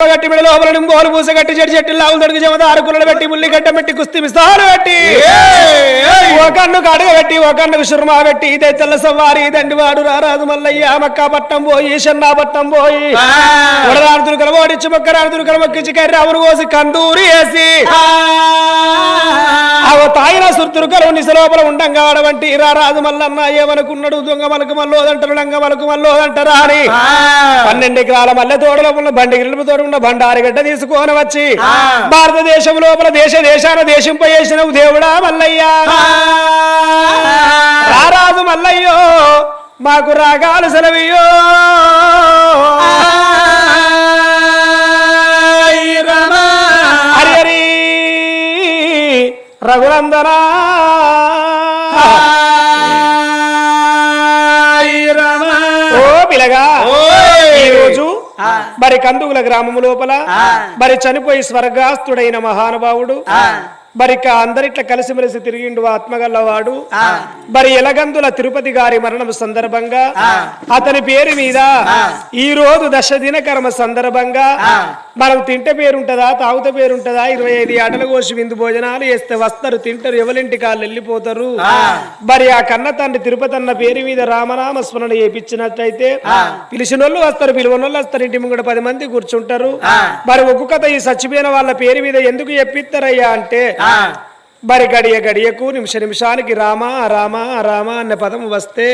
గట్టి బిడ లోపల నింబోలు పూస గట్టి చెట్టు చెట్టు లావులు దొరికి జమద అరకులను పెట్టి ముల్లి గడ్డ పెట్టి కుస్తీ మిస్తాలు పెట్టి. ఓ కన్నుకు అడగ పెట్టి ఓ కన్నుకు సుర్మా పెట్టి ఇదే తెల్ల సవారి దండివాడు రారాజు మల్లయ్య మక్కా పట్టం పోయి. షన్నా పట్టం పోయి ఉడరాడుతురు కలవోడిచ్చి మొక్కరాడుతురు కలవక్కిచ్చి కర్రి అవును కోసి కందూరి వేసి. అవ తాయిన సుర్తురు కలువు నిస లోపల ఉండంగా వాడవంటి రారాజు మల్లన్న ఏమనుకున్నాడు దొంగ మలకు మల్లోదంటారు లంగ మలకు మల్లోదంటారా అని పన్నెండు ఎకరాల మల్లె తోటలో ఉన్న బండి గిలుపు తోడు ఉన్న బండారి గడ్డ తీసుకొని వచ్చి భారతదేశం లోపల దేశ దేశాన దేశంపై వేసిన దేవుడా మల్లయ్య. రారాజు మల్లయ్యో మాకు రాగాలు సెలవియో హరి హరి రఘునందనా. ఓ పిలగా. రోజు మరి కందుగుల గ్రామము లోపల మరి చనిపోయి స్వర్గాస్తుడైన మహానుభావుడు మరి ఇక అందరిట్ల కలిసిమెలిసి తిరిగిండు ఆత్మగల్లవాడు మరి ఎలగందుల తిరుపతి గారి మరణం సందర్భంగా అతని పేరు మీద ఈ రోజు దశ దిన కర్మ సందర్భంగా మనం తింటే పేరుంటదా తాగుతే పేరుంటదా? ఇరవై ఐదు ఆటల కోసి విందు భోజనాలు వేస్తే వస్తారు తింటారు ఎవరింటి కాళ్ళు వెళ్ళిపోతారు? మరి ఆ కన్న తండ్రి తిరుపతి అన్న పేరు మీద రామనామ స్మరణ చేపించినట్లయితే పిలిచిన వాళ్ళు వస్తారు పిలువని వాళ్ళు వస్తారు ఇంటి ముంగడ పది మంది కూర్చుంటారు. మరి ఒక్కొక్కత ఈ చచ్చిపోయిన వాళ్ళ పేరు మీద ఎందుకు చెప్పిస్తారయ్యా అంటే మరి గడియ గడియకు నిమిష నిమిషానికి రామ రామ రామ అన్న పదం వస్తే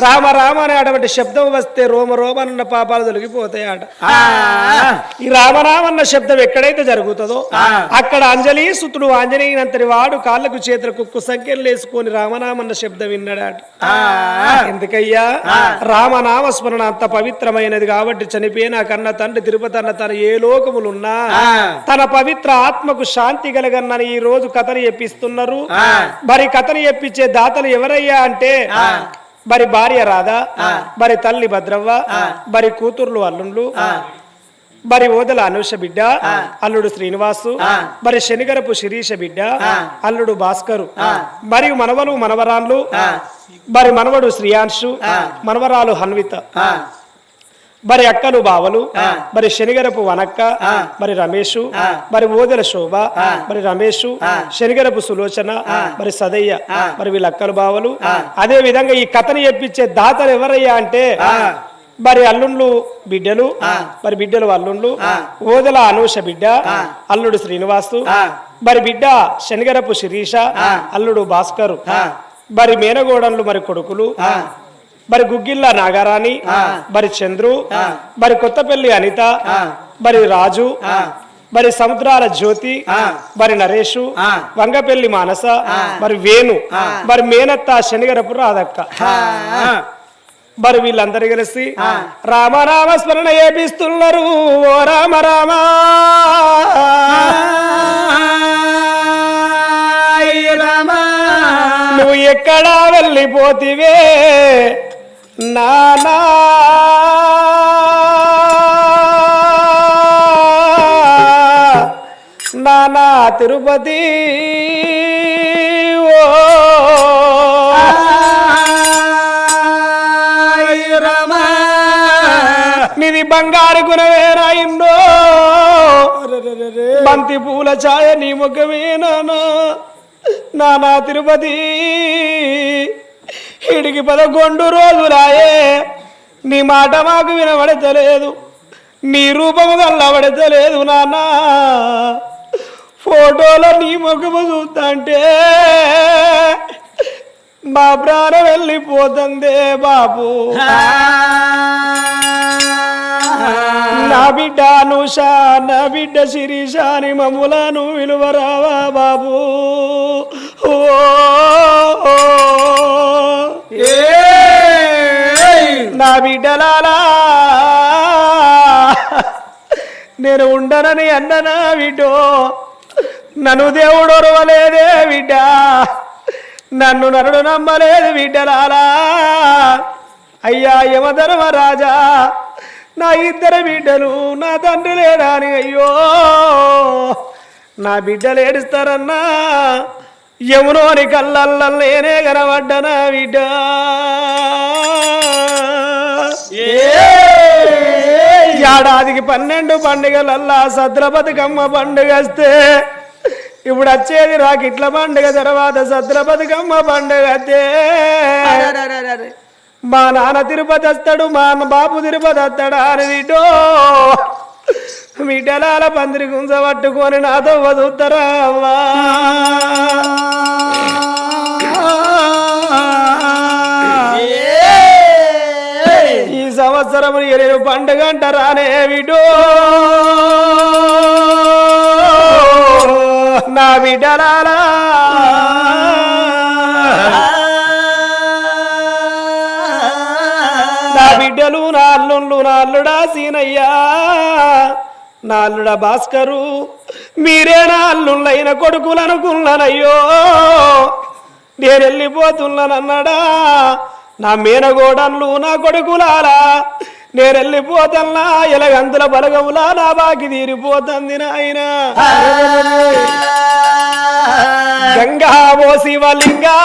రామ రామ అనే అటువంటి శబ్దం వస్తే రోమ రోమ అన్న పాపాలు తొలగిపోతాయి అట ఈ రామరామ అన్న శబ్దం ఎక్కడైతే జరుగుతుందో అక్కడ అంజలి సుతుడు ఆంజనేయునంతటి వాడు కాళ్ళకు చేతులకు కుక్కు సంఖ్యలు వేసుకొని రామనామన్న శబ్దం విన్నాడట. ఎందుకయ్యా? రామనామ స్మరణ అంత పవిత్రమైనది కాబట్టి చనిపోయిన కన్న తండ్రి తిరుపతి అన్న తన ఏ లోకములున్నా తన పవిత్ర ఆత్మకు శాంతి కలగన్నని ఈ రోజు కథను చెప్పిస్తున్నారు మరి కథను చెప్పించే దాతలు ఎవరయ్యా అంటే మరి భార్య రాధా మరి తల్లి భద్రవ్వ మరి కూతుర్లు అల్లుండ్లు మరి ఓదల అనుష బిడ్డ అల్లుడు శ్రీనివాసు మరి శనిగరపు శిరీష బిడ్డ అల్లుడు భాస్కరు మరియు మనవలు మనవరాన్లు మరి మనవడు శ్రీయాంశు మనవరాలు హన్విత. మరి అక్కలు బావలు మరి శనిగరపు వనక్క మరి రమేషు మరి ఓదెల శోభ మరి రమేషు శనిగరపు సులోచన మరి సదయ్య మరి వీళ్ళ అక్కలు బావలు అదే విధంగా ఈ కథని చెప్పించే దాతలు ఎవరయ్యా అంటే మరి అల్లుండ్లు బిడ్డలు మరి బిడ్డలు అల్లుండ్లు ఓదల అనూష బిడ్డ అల్లుడు శ్రీనివాసు మరి బిడ్డ శనిగరపు శిరీష అల్లుడు భాస్కరు మరి మేనగోడన్లు మరి కొడుకులు మరి గుగ్గిళ్ళ నాగారాణి మరి చంద్రు మరి కొత్తపల్లి అనిత మరి రాజు మరి సముద్రాల జ్యోతి మరి నరేషు వంగపల్లి మానస మరి వేణు మరి మేనత్త శనిగరపు రాధక్క. మరి వీళ్ళందరూ కలిసి రామ రామ స్మరణ ఏపిస్తున్నారు. ఓ రామ రామ. నువ్వు ఎక్కడా వెళ్ళిపోతివే. నానా. నానా తిరుపతి ఓ. నిది బంగారు గుణవేనా ఇండో. బంతి పూల ఛాయ నీ ముఖమే నానా. నానా తిరుపతి. ఇడికి పదకొండు రోజులాయే నీ మాట మాకు వినబడతలేదు. నీ రూపము కల్లబడతలేదు నాన్న. ఫోటోలో నీ ముఖము చూస్తుంటే మా ప్రాణం వెళ్ళిపోతుందే బాబు. నా బిడ్డ అనుషా నా బిడ్డ శిరీష అని మమ్ములను విలువరావా బాబు. ఓ, నా బిడ్డలాలా నేను ఉండనని అన్ననా బిడ్డో నన్ను దేవుడు ఒరవలేదే బిడ్డ నన్ను నరుడు నమ్మలేదు బిడ్డలాలా అయ్యా యమధర్మరాజా నా ఇద్దరు బిడ్డలు నా తండ్రి లేడాని అయ్యో నా బిడ్డలు ఏడుస్తారన్నా యమునోని కళ్ళల్ల నేనే కనబడ్డనా బిడ్డ. ఏడాదికి పన్నెండు పండుగలల్లా సద్ర బతుకమ్మ పండుగ వస్తే ఇప్పుడు వచ్చేది రాకిట్ల పండుగ తర్వాత సద్ర బతుకమ్మ పండుగ అరెరెరెరెరె. మా నాన్న తిరుపతి వస్తాడు మా బాబు తిరుపతి వస్తాడా అని వీటో. మీ డెలాల పందిరి గుంజ పట్టుకొని నాతో వదులుతారా అవ్వా? పండుగంట రానే అంటారానే నా బిడ్డలాలా నా బిడ్డలు నా అల్లుళ్ళు నా అల్లుడా సీనయ్యా. నా అల్లుడా భాస్కరు. మీరే నా అల్లుళ్ళైన కొడుకులు అనుకున్నానయ్యో నేను వెళ్ళిపోతున్నానన్నాడా నా మేనగోడన్లు నా కొడుకులాలా నేను వెళ్ళిపోతన్నా ఎలగంతుల బలగములా నా బాకి తీరిపోతుంది నాయన. గంగా ఓ శివలింగా.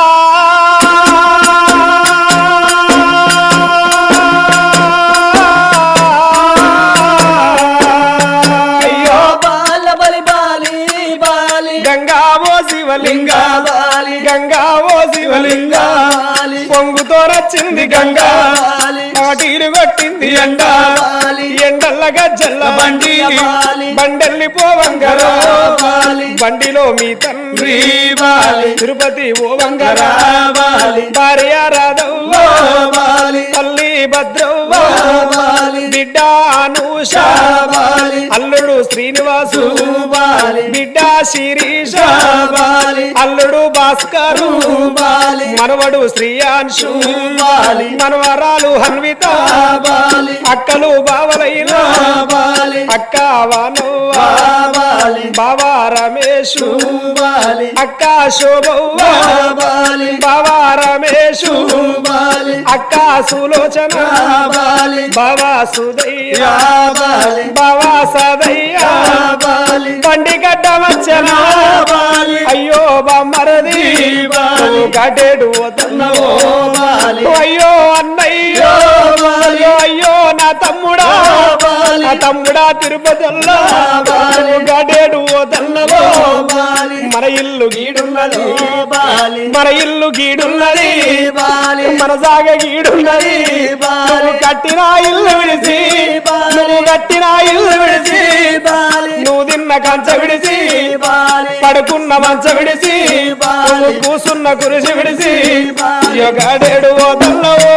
ఎండ బాలి ఎండల్ల గజ్జల్ల బండి బండెల్లి పోవంగరా బండిలో మీ తండ్రి తిరుపతి ఓ వంగరా బాలి భార్య రాధవ్వ బాలి తల్లి భద్రవ్వ బాలి బిడ్డ అనూష బాలి అల్లుడు శ్రీనివాసు. బాలి బిడ్డ శిరీష. బాలి అల్లుడు భాస్కరు. బాలి మనవడు శ్రీయాంశు. బాలి మనవరాలు హన్విత. బాలి అక్కలు బావలైన. బాలి అక్క వానవ్వ. బాలి బావా రమేషు బాలి అక్క శోభవ్వ. బాలి బావా రమేషు బాలి అక్క సులోచన. బాలి బావా సుదయ్య. బాలి బావా సదయ్య. బాలి బండి గడ్డ వచ్చనా. బాలి అయ్యో బామ్మరది. బాలి గడేడు వదన్నవో బాలి అయ్యో అన్నయ్యో. అయ్యో అయ్యో నా తమ్ముడా. బాలి నా తమ్ముడా తిరుపతిలో. మన ఇల్లు గీడున్నది. మన ఇల్లు గీడున్నది. మన సాగ గీడున్నది కట్టిన ఇల్లు విడిచి నువ్వు కట్టిన ఇల్లు విడిచి నువ్వు తిన్న కంచ విడిచి పడుకున్న మంచ విడిచి నువ్వు కూసున్న కురిసి విడిచి యొగడేడు పోతున్నావో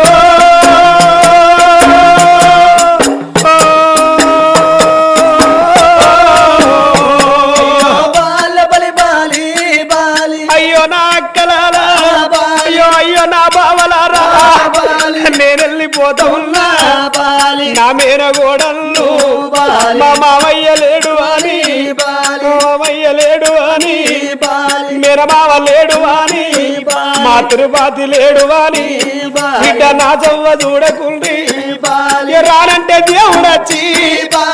బాలి నా మేనగోడళ్ళు మా మామయ్య లేడు అని మా లేడు అని మీర బావ లేడు అని మా తిరుపతి లేడు అని బిడ్డ నా చవ్వ చూడకుండి రానంటే దేవుడచ్చి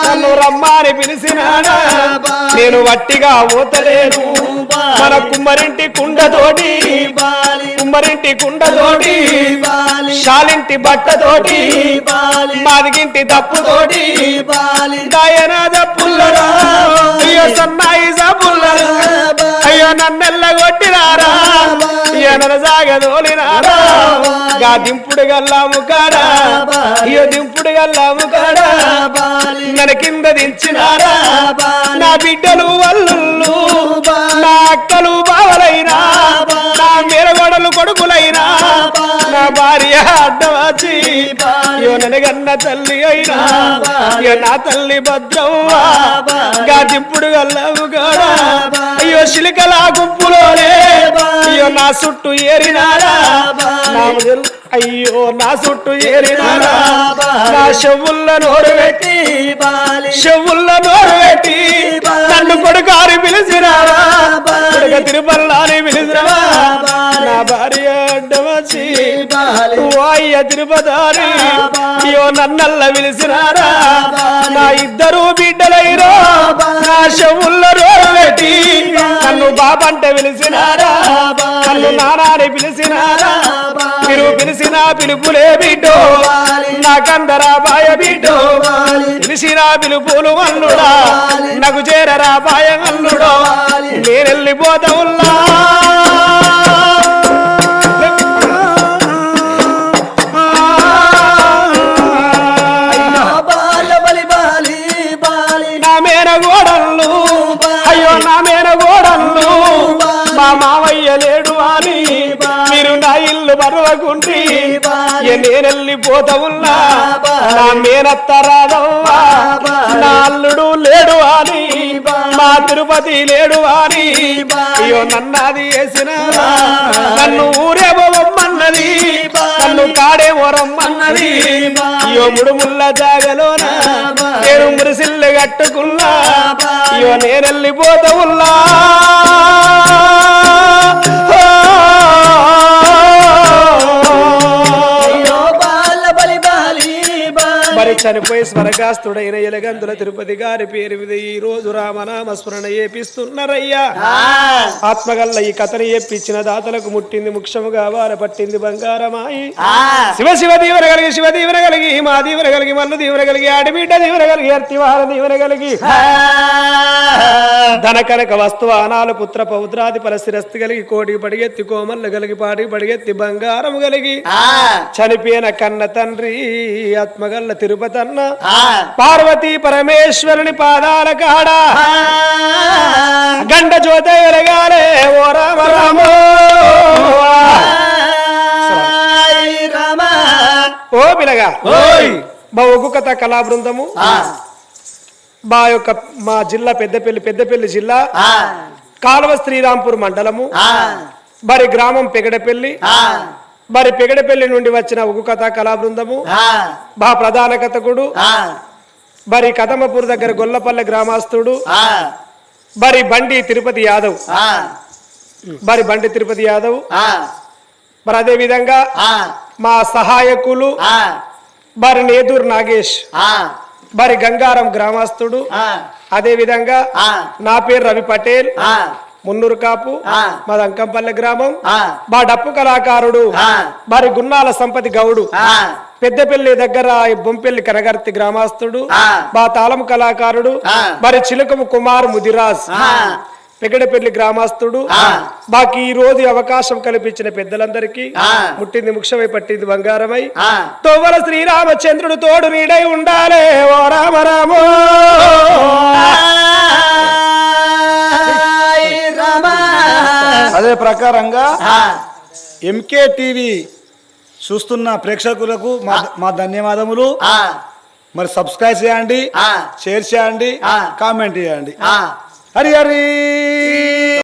నన్ను రమ్మని పిలిచినాడా? నేను వట్టిగా పోతలేను. మన కుమ్మరింటి కుండతోటి బాలి కుమ్మరింటి కుండతోటి బాలి షాలింటి బట్టతోటి మాదిగింటి తప్పుతోటి బాలి దాయన సన్నాయి అయ్యో నన్నెల్ల కొట్టినారా? నన్ను సాగదోలినారా గా దింపుడు గల్లాము కాడా? అయ్యో దింపుడు గల్లాము కాడా? నన్ను కింద దించినారా? నా బిడ్డలు వల్లుళ్ళు నా అక్కలు బావలైనా భార్య అడ్డవాచి అయ్యో ననగన్న తల్లి అయినా అయ్యో నా తల్లి భద్రవ్వ? గా గల్లవు గల్లాము అయ్యో శిలికల గుంపులోనే అయ్యో నా చుట్టూ ఏరినారా? అయ్యో నా చుట్టూ ఏరినారా? నా చెవుల్ల నోరు పెట్టి చెవుల్ల నోరు పెట్టి నన్ను కొడుకారి పిలిచినారా కొడుక తిరుపల్లాని పిలిచినారా నా భార్య అడ్డవచ్చి బాలి ఓ అయ్య తిరుపదారి అయ్యో నన్నల్ల పిలిచినారా నా ఇద్దరు బిడ్డలైరో. నా చెవుల్లో రోడ్డు పెట్టి నన్ను బాబంటే పిలిచినారా నన్ను నానాని పిలిచినారా మీరు పిలిచిన పిలుపులే బిడ్డో. నాకందరా బాయ బిడ్డో. పిలిచిన పిలుపులు అల్లుడా. నాకు చేరరా బాయ అల్లుడో. నేనెళ్ళిపోతా మావయ్య లేడు అని మీరు నా ఇల్లు మరవకుండి నేనెళ్ళిపోతా ఉన్నా నా మేనత్త రాదవ్వా? నా అల్లుడు లేడు అని మా తిరుపతి లేడు అని అయ్యో నన్నది వేసిన నన్ను ఊరేమో రమ్మన్నది. నన్ను కాడేమో రమ్మన్నది. అయ్యో ముడుముల్ల జాగలోన నేను మురిసిల్లు కట్టుకున్నా. అయ్యో నేను మరి చనిపోయి స్వర్గాస్తుడైన ఎలగందుల తిరుపతి గారి పేరు మీద ఈ రోజు రామనామ స్మరణ ఏపిస్తున్నారయ్యా ఆత్మగల్ల ఈ కథని ఏపిచ్చిన దాతలకు ముట్టింది ముఖ్యముగా వార పట్టింది బంగారమాయి. శివ శివ దీవెన కలిగి శివ దీవెన కలిగి మా దీవెన కలిగి మల్లు దీవెన కలిగి ఆడిబిడ్డ దీవెన కలిగి అర్తివార దీవెన కలిగి. ధన కనక వస్తువానాలు పుత్ర పౌత్రాది పరశిరస్తి కలిగి కోటికి పడిగెత్తి కోమల్లు కలిగి పాటికి పడిగెత్తి బంగారం కలిగి. చనిపోయిన కన్న తండ్రి ఆత్మగల్ల తిరుపతన్న పార్వతీ పరమేశ్వరుని పాదాల కాడ. గంట జ్యోత వెలగాలే ఓ రామ రామో. ఓ పిలగా ఒగ్గు కథ కళా బృందము. మా యొక్క మా జిల్లా పెద్దపల్లి పెద్దపల్లి జిల్లా కాలువ శ్రీరాంపూర్ మండలము. మరి గ్రామం పెగడపల్లి. మరి పెగడపల్లి నుండి వచ్చిన ఉగ్గు కథ కళా బృందము మా ప్రధాన కథకుడు మరి కదమపూర్ దగ్గర గొల్లపల్లె గ్రామస్తుడు మరి బండి తిరుపతి యాదవ్. మరి బండి తిరుపతి యాదవ్. మరి అదే విధంగా మా సహాయకులు మరి నేదూర్ నాగేష్. మరి గంగారం గ్రామస్తుడు అదే విధంగా నా పేరు రవి పటేల్. మున్నూరు కాపు మా అంకంపల్లె గ్రామం. మా డప్పు కళాకారుడు మరి గున్నాల సంపతి గౌడు. పెద్దపల్లి దగ్గర బొంపెల్లి కనగర్తి గ్రామస్తుడు మా తాళం కళాకారుడు. మరి చిలకము కుమార్ ముదిరాజ్. పెగడపల్లి గ్రామస్తుడు మాకు ఈ రోజు అవకాశం కల్పించిన పెద్దలందరికీ ముట్టింది ముఖ్యమై పట్టింది బంగారమై. తోవల శ్రీరామచంద్రుడు తోడు నీడై ఉండాలే ఓ రామో రామ. అదే ప్రకారంగా ఎంకే టీవీ చూస్తున్న ప్రేక్షకులకు మా ధన్యవాదములు. మరి సబ్స్క్రైబ్ చేయండి షేర్ చేయండి కామెంట్ చేయండి. హరి హరి.